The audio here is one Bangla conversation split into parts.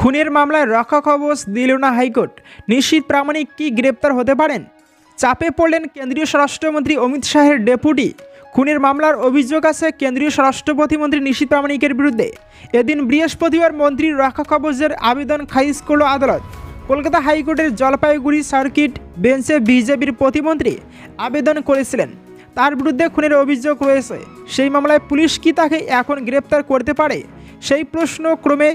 খুনের মামলায় রক্ষা কবচ দিল না হাইকোর্ট। নিশ্চিত প্রামাণিক কি গ্রেপ্তার হতে পারেন? চাপে পড়লেন কেন্দ্রীয় স্বরাষ্ট্রমন্ত্রী অমিত শাহের ডেপুটি। খুনের মামলার অভিযোগ আছে কেন্দ্রীয় স্বরাষ্ট্র প্রতিমন্ত্রী নিশীত প্রামাণিকের বিরুদ্ধে। এদিন বৃহস্পতিবার মন্ত্রীর রক্ষা কবচের আবেদন খারিজ করল আদালত। কলকাতা হাইকোর্টের জলপাইগুড়ি সার্কিট বেঞ্চে বিজেপির প্রতিমন্ত্রী আবেদন করেছিলেন। তার বিরুদ্ধে খুনের অভিযোগ রয়েছে। সেই মামলায় পুলিশ কি তাকে এখন গ্রেপ্তার করতে পারে? সেই প্রশ্ন ক্রমে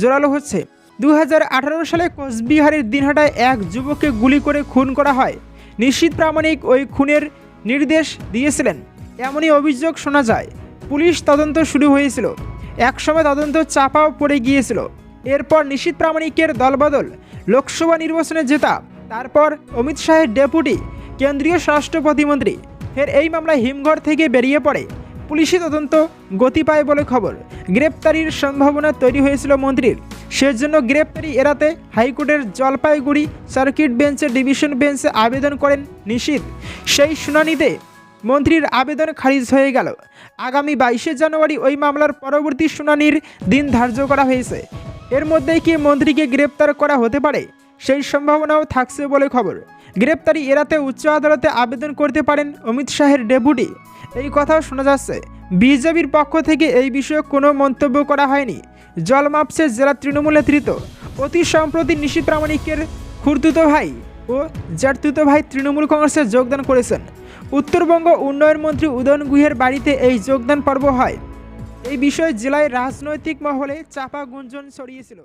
জোরালো হচ্ছে। দু হাজার আঠারো সালে কোচবিহারের দিনহাটায় এক যুবককে গুলি করে খুন করা হয়। নিশ্চিত প্রামাণিক ওই খুনের নির্দেশ দিয়েছিলেন। এমনই অভিযোগ শোনা যায়। পুলিশ তদন্ত শুরু হয়েছিল। একসময় তদন্ত চাপাও পড়ে গিয়েছিল। এরপর নিশীত প্রামাণিকের দলবদল, লোকসভা নির্বাচনে জেতা, তারপর অমিত শাহের ডেপুটি, কেন্দ্রীয় স্বরাষ্ট্র প্রতিমন্ত্রী ফের এই মামলায় হিমঘর থেকে বেরিয়ে পড়ে। পুলিশি তদন্ত গতি পায় বলে খবর। গ্রেপ্তারির সম্ভাবনা তৈরি হয়েছিল মন্ত্রীর। সেজন্য গ্রেপ্তারি এড়াতে হাইকোর্টের জলপাইগুড়ি সার্কিট বেঞ্চে ডিভিশন বেঞ্চে আবেদন করেন নিশীত সেই শুনানিতে মন্ত্রীর আবেদন খারিজ হয়ে গেল। আগামী বাইশে জানুয়ারি ওই মামলার পরবর্তী শুনানির দিন ধার্য করা হয়েছে। এর মধ্যেই কি মন্ত্রীকে গ্রেপ্তার করা হতে পারে? সেই সম্ভাবনাও থাকছে বলে খবর। গ্রেপ্তারি এড়াতে উচ্চ আদালতে আবেদন করতে পারেন অমিত শাহের ডেপুটি। এই কথাও শোনা যাচ্ছে। বিজেপির পক্ষ থেকে এই বিষয়ে কোনো মন্তব্য করা হয়নি। জল মাপসে জেলা তৃণমূল নেতৃত্ব অতি সম্প্রতি নিশি প্রামাণিকের খুর্তুতো ভাই ও জারতুতো ভাই তৃণমূল কংগ্রেসে যোগদান করেছেন। উত্তরবঙ্গ উন্নয়ন মন্ত্রী উদয়ন গুহের বাড়িতে এই যোগদান পর্ব হয়। এই বিষয়ে জেলায় রাজনৈতিক মহলে চাপা গুঞ্জন ছড়িয়েছিল।